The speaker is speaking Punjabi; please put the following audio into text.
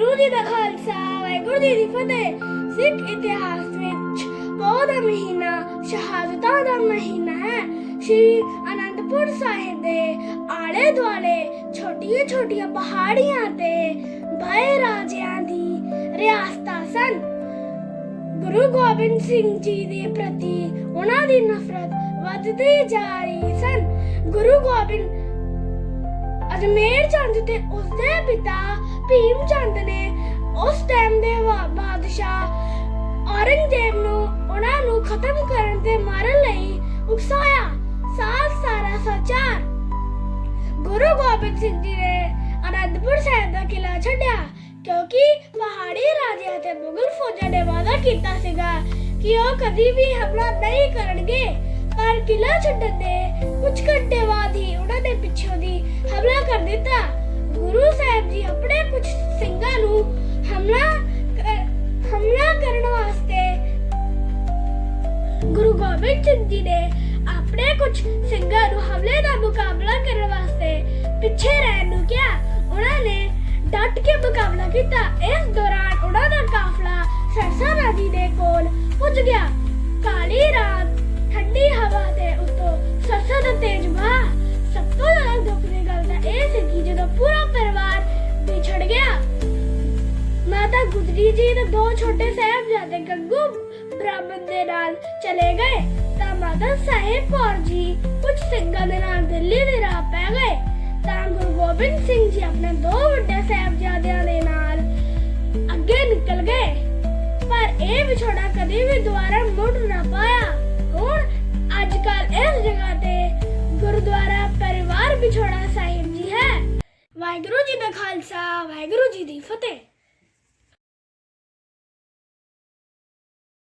ਵਾਹਿਗੁਰੂ ਜੀ ਦਾ ਖਾਲਸਾ, ਵਾਹਿਗੁਰੂ ਜੀ ਦੀ ਫਤਿਹ। ਸਿੱਖ ਇਤਿਹਾਸ ਵਿੱਚ ਪੌ ਦਾ ਮਹੀਨਾ, ਸ਼ਹਾਦਤਾਂ ਦਾ ਮਹੀਨਾ ਹੈ। ਸ਼੍ਰੀ ਅਨੰਦਪੁਰ ਸਾਹਿਬ ਦੇ ਆਲੇ ਦੁਆਲੇ ਛੋਟੀਆਂ ਛੋਟੀਆਂ ਪਹਾੜੀਆਂ ਤੇ ਭਾਈ ਰਾਜਿਆਂ ਦੀ ਰਿਆਸਤਾਂ ਸਨ। ਗੁਰੂ ਗੋਬਿੰਦ ਸਿੰਘ ਜੀ ਦੇ ਪ੍ਰਤੀ ਉਹਨਾਂ ਦੀ ਨਫ਼ਰਤ ਵੱਧਦੀ ਜਾ ਰਹੀ ਸਨ। ਗੁਰੂ ਗੋਬਿੰਦ ਅਜਮੇਰ ਚੰਦ ਤੇ ਉਸਦੇ ਪਿਤਾ ਭੀਮ ਚੰਦ ਨੇ ਉਸ ਟਾਈਮ ਦੇ ਬਾਦਸ਼ਾਹ ਔਰੰਗਜ਼ੇਬ ਨੂੰ ਉਹਨਾਂ ਨੂੰ ਖਤਮ ਕਰਨ ਤੇ ਮਾਰਨ ਲਈ ਉਕਸਾਇਆ। ਸਾਲ ਸਾਰਾ ਸਚਾਰ। ਗੁਰੂ ਗੋਬਿੰਦ ਸਿੰਘ ਜੀ ਨੇ ਅਨੰਦਪੁਰ ਸਾਹਿਬ ਦਾ ਕਿਲਾ ਛੱਡਿਆ ਕਿਉਂਕਿ ਪਹਾੜੀ ਰਾਜਿਆਂ ਤੇ ਮੁਗਲ ਫੌਜਾਂ ਨੇ ਵਾਅਦਾ ਕੀਤਾ ਸੀਗਾ ਕਿ ਉਹ ਕਦੀ ਵੀ ਹਮਲਾ ਨਹੀਂ ਕਰਨਗੇ। ਪਰ ਕਿਲਾ ਛੱਡਣ ਦੇ ਕੁਝ ਘੰਟੇ ਗੁਰੂ ਗੋਬਿੰਦ ਸਿੰਘ ਜੀ ਨੇ ਆਪਣੇ ਕੁਝ ਸਿੰਘਾਂ ਨੂੰ ਹਮਲੇ ਦਾ ਮੁਕਾਬਲਾ ਕਰਨ ਵਾਸਤੇ ਪਿੱਛੇ ਰਹਿਣ ਨੂੰ ਕਿਹਾ। ਉਹਨਾਂ ਨੇ ਡਟ ਕੇ ਮੁਕਾਬਲਾ ਕੀਤਾ। ਇਸ ਦੌਰਾਨ ਉਹਨਾਂ ਦਾ ਕਾਫਲਾ ਸਰਸਾ ਨਦੀ ਦੇ ਕੋਲ ਪੁੱਜ ਗਿਆ। ਕਾਲੀ ਰਾਤ ਠੰਡੀ ਹਵਾ ਦੇ ਉੱਤੋਂ ਸਰਸਾ ਦਾ ਤੇਜ਼ ਵਹਾਅ। ਸਭ ਤੋਂ ਜ਼ਿਆਦਾ ਦੁੱਖ ਦੀ ਗੱਲ ਤਾਂ ਇਹ ਸੀ ਕਿ ਜਦੋਂ ਪੂਰਾ ਪਰਿਵਾਰ ਵਿਛੜ ਗਿਆ, ਮਾਤਾ ਗੁਜਰੀ ਜੀ ਦੇ ਦੋ ਛੋਟੇ ਸਾਹਿਬਜ਼ਾਦੇ ਗੰਗੂ ਬ੍ਰਾਹਮਣ ਦੇ ਨਾਲ ਚਲੇ ਗਏ ਤਾਂ ਮਾਤਾ ਸਾਹਿਬ ਕੌਰ ਜੀ ਕੁਝ ਸਿੰਘਾਂ ਦੇ ਨਾਲ ਦਿੱਲੀ ਦੇ ਰਾਹ ਪੈ ਗਏ। ਤਾਂ ਗੁਰੂ ਗੋਬਿੰਦ ਸਿੰਘ ਜੀ ਆਪਣੇ ਦੋ ਵੱਡੇ ਸਾਹਿਬਜ਼ਾਦਿਆਂ ਦੇ ਨਾਲ ਅੱਗੇ ਨਿਕਲ ਗਏ। ਪਰ ਇਹ ਵਿਛੋੜਾ ਕਦੇ ਵੀ ਦੁਬਾਰਾ ਮੁੜ ਨਾ ਪਾਇਆ। ਹੁਣ ਅੱਜ ਕੱਲ ਇਸ ਜਗ੍ਹਾ ਤੇ ਗੁਰਦੁਆਰਾ ਪਰਿਵਾਰ ਵਿਛੋੜਾ ਸਾਹਿਬ ਜੀ ਹੈ। ਵਾਹਿਗੁਰੂ ਜੀ ਦਾ ਖਾਲਸਾ, ਵਾਹਿਗੁਰੂ ਜੀ ਦੀ ਫਤਿਹ।